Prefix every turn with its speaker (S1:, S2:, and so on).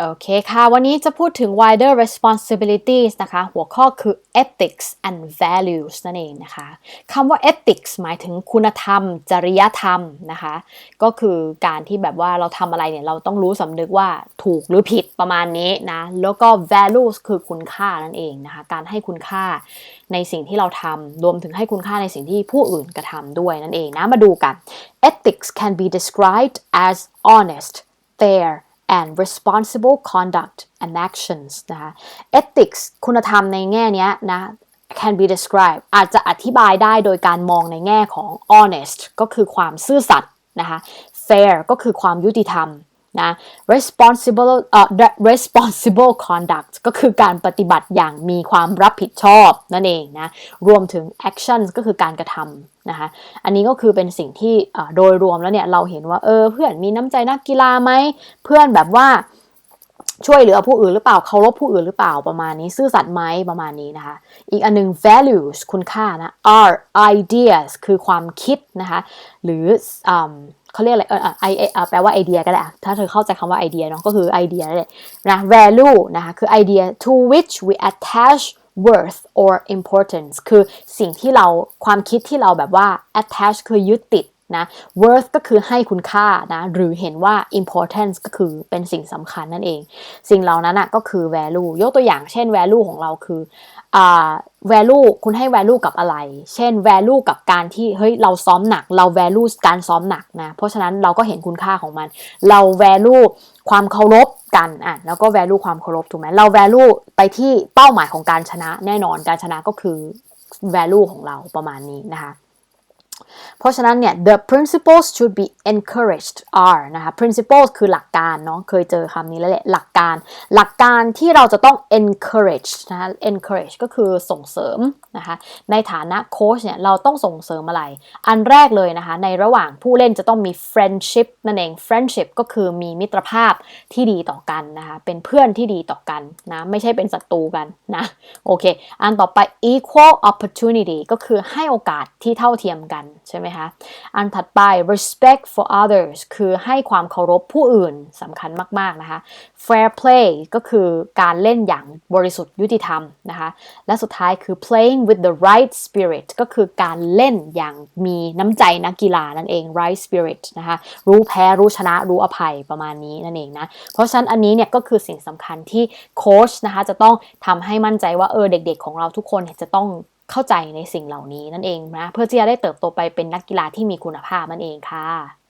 S1: โอเคค่ะ วันนี้จะพูดถึง wider responsibilities นะคะ หัวข้อคือ ethics and values นั่นเองนะคะคำว่า ethics หมายถึงคุณธรรม จริยธรรมนะคะ ก็คือการที่แบบว่าเราทำอะไรเนี่ย เราต้องรู้สำนึกว่าถูกหรือผิดประมาณนี้นะ แล้วก็ values คือคุณค่านั่นเองนะคะ การให้คุณค่าในสิ่งที่เราทำ รวมถึงให้คุณค่าในสิ่งที่ผู้อื่นกระทำด้วยนั่นเองนะ มาดูกัน ethics can be described as honest fair and responsible conduct and actions นะคะ ethics คุณธรรมในแง่เนี้ยนะ can be described อาจจะอธิบายได้โดยการมองในแง่ของ honest ก็คือความซื่อสัตย์นะคะ fair ก็คือความยุติธรรม นะ responsible เอ่อ responsible conduct ก็คือการปฏิบัติอย่างมีความรับผิดชอบนั่นเองนะ รวมถึง actions ก็คือการกระทำนะคะ อันนี้ก็คือเป็นสิ่งที่โดยรวมแล้วเนี่ยเราเห็นว่าเออเพื่อนมีน้ำใจนักกีฬาไหม เพื่อนแบบว่าช่วยเหลือผู้อื่นหรือเปล่าเคารพผู้อื่นหรือเปล่าประมาณนี้ ซื่อสัตย์ไหมประมาณนี้นะคะ อีกอันนึง values คุณค่านะ are ideas คือความคิดนะคะ หรือ เขาเรียกอะไรเออไอแปลว่าไอเดียก็ได้ถ้าเธอเข้าใจคำว่าไอเดียเนาะก็คือไอเดียเลยนะ value นะคะคือไอเดีย to which we attach worth or importance คือสิ่งที่เราความคิดที่เราแบบว่า attach คือยึดติด นะ worth ก็คือให้คุณค่านะ หรือเห็นว่า importance ก็คือเป็นสิ่งสำคัญนั่นเอง สิ่งเหล่านั้นนะก็คือ value ยกตัวอย่างเช่น value ของเราคือ value คุณให้ value กับอะไร เช่น value กับการที่เฮ้ยเราซ้อมหนัก เรา value การซ้อมหนักนะ เพราะฉะนั้นเราก็เห็นคุณค่าของมัน เรา value ความเคารพกันอะแล้วก็ value ความเคารพถูกไหมเรา value ไปที่เป้าหมายของการชนะแน่นอนการชนะก็คือ value ของเราประมาณนี้นะคะ เพราะฉะนั้นเนี่ย the principles should be encouraged are นะคะ principles คือหลักการเนาะเคยเจอคำนี้แล้วแหละหลักการ หลักการที่เราจะต้อง encourage นะคะ encourage ก็คือส่งเสริมนะคะในฐานะโค้ชเนี่ยเราต้องส่งเสริมอะไร อันแรกเลยนะคะ ในระหว่างผู้เล่นจะต้องมี friendship นั่นเอง friendship ก็คือมีมิตรภาพที่ดีต่อกันนะคะเป็นเพื่อนที่ดีต่อกันนะไม่ใช่เป็นศัตรูกันนะโอเค อันต่อไป equal opportunity ก็คือให้โอกาสที่เท่าเทียมกันใช่ไหมคะ อันถัดไป respect for others คือให้ความเคารพผู้อื่นสำคัญมาก ๆ นะคะ fair play ก็คือการเล่นอย่างบริสุทธิ์ยุติธรรมนะคะ และสุดท้ายคือ playing with the right spirit ก็คือการเล่นอย่างมีน้ำใจนักกีฬานั่นเอง right spirit นะคะ รู้แพ้รู้ชนะรู้อภัยประมาณนี้นั่นเองนะ เพราะฉะนั้นอันนี้เนี่ยก็คือสิ่งสำคัญที่โค้ชนะคะจะต้องทำให้มั่นใจว่าเออเด็ก ๆ ของเราทุกคนจะต้อง เข้าใจในสิ่งเหล่านี้นั่นเองนะเพื่อที่จะได้เติบโตไปเป็นนักกีฬาที่มีคุณภาพนั่นเองค่ะ